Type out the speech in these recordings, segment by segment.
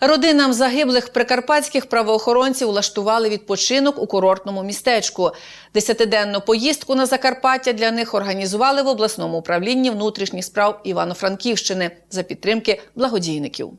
Родинам загиблих прикарпатських правоохоронців влаштували відпочинок у курортному містечку. Десятиденну поїздку на Закарпаття для них організували в обласному управлінні внутрішніх справ Івано-Франківщини за підтримки благодійників.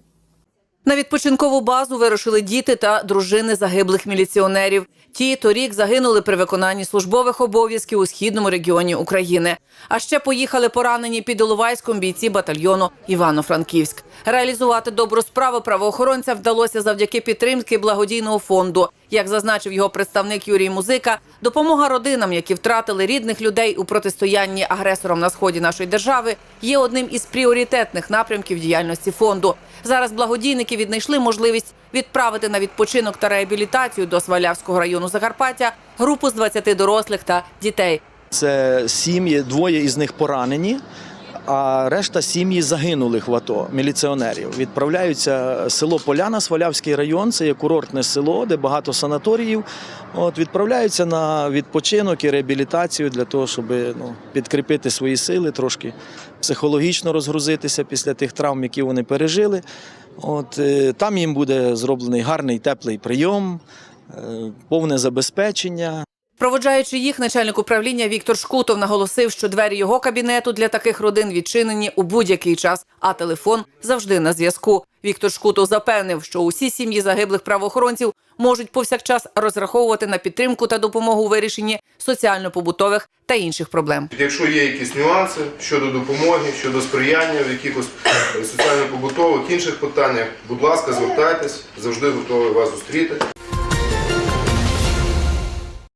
На відпочинкову базу вирушили діти та дружини загиблих міліціонерів. Ті торік загинули при виконанні службових обов'язків у східному регіоні України. А ще поїхали поранені під Іловайськом бійці батальйону Івано-Франківськ. Реалізувати добру справу правоохоронця вдалося завдяки підтримки благодійного фонду. Як зазначив його представник Юрій Музика, допомога родинам, які втратили рідних людей у протистоянні агресорам на сході нашої держави, є одним із пріоритетних напрямків діяльності фонду. Зараз благодійники віднайшли можливість відправити на відпочинок та реабілітацію до Свалявського району Закарпаття групу з 20 дорослих та дітей. Це сім'ї, двоє із них поранені, а решта сім'ї загинулих в АТО, міліціонерів. Відправляються село Поляна, Свалявський район, це є курортне село, де багато санаторіїв. От, відправляються на відпочинок і реабілітацію для того, щоб ну, підкріпити свої сили, трошки психологічно розгрузитися після тих травм, які вони пережили. От, е, там їм буде зроблений гарний теплий прийом, е, повне забезпечення. Проводжаючи їх, начальник управління Віктор Шкутов наголосив, що двері його кабінету для таких родин відчинені у будь-який час, а телефон завжди на зв'язку. Віктор Шкутов запевнив, що усі сім'ї загиблих правоохоронців можуть повсякчас розраховувати на підтримку та допомогу у вирішенні соціально-побутових та інших проблем. Якщо є якісь нюанси щодо допомоги, щодо сприяння в якихось соціально-побутових інших питаннях, будь ласка, звертайтесь, завжди готовий вас зустріти.